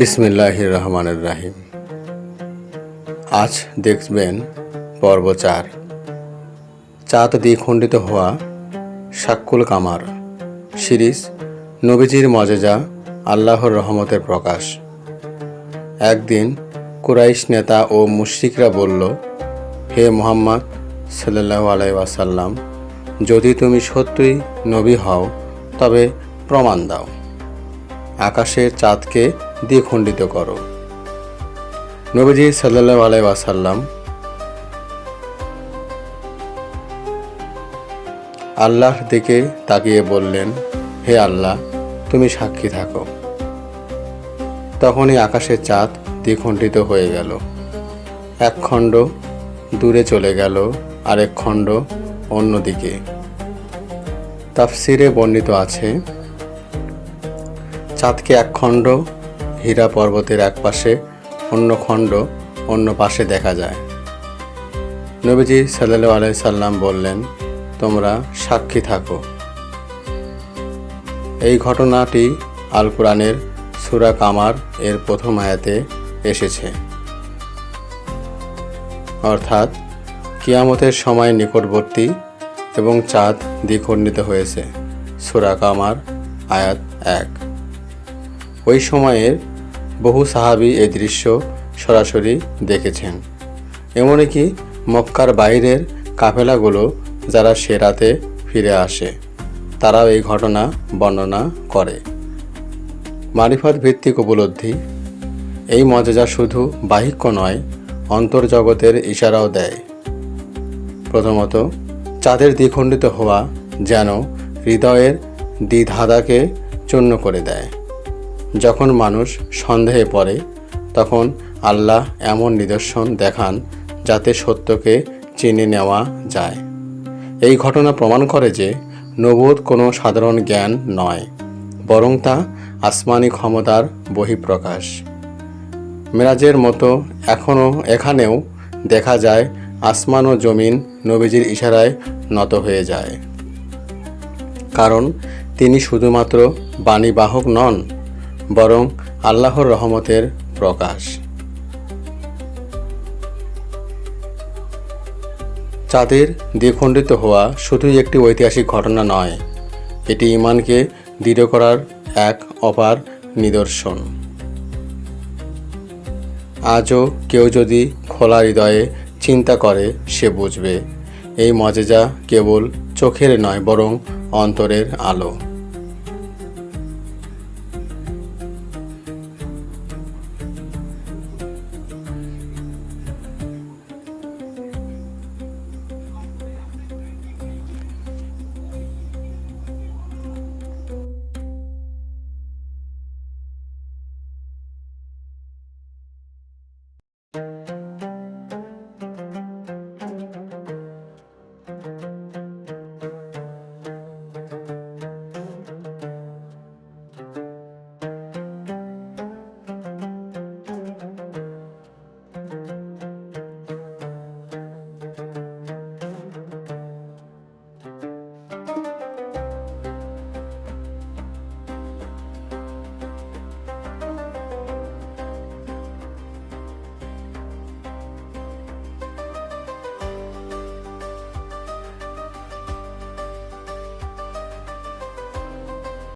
বিসমিল্লাহ রহমানের রাহিম আজ দেখবেন পর্ব চার। চাঁদ দ্বিখণ্ডিত হওয়া শাক্কুল কামার সিরিজ নবীজির মজেজা আল্লাহর রহমতের প্রকাশ। একদিন কুরাইশ নেতা ও মুশরিকরা বলল, হে মোহাম্মদ সাল্লাহ আলাই ওয়াসাল্লাম, যদি তুমি সত্যই নবী হও, তবে প্রমাণ দাও। আকাশের চাঁদকে দ্বিখণ্ডিত করো। নবীজি সাল্লাহ আলাই ওয়াসাল্লাম আল্লাহর দিকে তাকিয়ে বললেন, হে আল্লাহ, তুমি সাক্ষী থাকো। তখনই আকাশের চাঁদ দ্বিখণ্ডিত হয়ে গেল। এক খণ্ড দূরে চলে গেল, আরেক খণ্ড অন্যদিকে। তাফসিরে বর্ণিত আছে, চাঁদকে এক খণ্ড হীরা পর্বতের এক পাশে অন্য খণ্ড অন্য পাশে দেখা যায়। নবীজি সাল্লু আলাই সাল্লাম বললেন, তোমরা সাক্ষী থাকো। এই ঘটনাটি আল কোরআনের সুরা কামার এর প্রথম আয়াতে এসেছে। অর্থাৎ কিয়ামতের সময় নিকটবর্তী এবং চাঁদ দ্বিখণ্ডিত হয়েছে। সুরা কামার আয়াত এক। ওই সময়ের বহু সাহাবি এই দৃশ্য সরাসরি দেখেছেন। এমনকি মক্কার বাইরের কাফেলাগুলো যারা সে রাতে ফিরে আসে, তারাও এই ঘটনা বর্ণনা করে। মারিফত ভিত্তিক উপলব্ধি, এই মজেজা শুধু বাহিক্য নয়, অন্তর্জগতের ইশারাও দেয়। প্রথমত, চাঁদের দ্বিখণ্ডিত হওয়া যেন হৃদয়ের দ্বিধাদাকে চূর্ণ করে দেয়। যখন মানুষ সন্দেহে পড়ে, তখন আল্লাহ এমন নিদর্শন দেখান যাতে সত্যকে চিনে নেওয়া যায়। এই ঘটনা প্রমাণ করে যে নবোধ কোনো সাধারণ জ্ঞান নয়, বরং তা আসমানি ক্ষমতার বহিঃপ্রকাশ। মেরাজের মতো এখনও এখানেও দেখা যায় আসমান ও জমিন নবীজির ইশারায় নত হয়ে যায়। কারণ তিনি শুধুমাত্র বাণীবাহক নন বরং আল্লাহর রহমতের প্রকাশ। চাঁদের দ্বিখণ্ডিত হওয়া শুধুই একটি ঐতিহাসিক ঘটনা নয়, এটি ইমানকে দৃঢ় করার এক অপার নিদর্শন। আজও কেউ যদি খোলা হৃদয়ে চিন্তা করে, সে বুঝবে, এই মজেজা কেবল চোখের নয়, বরং অন্তরের আলো।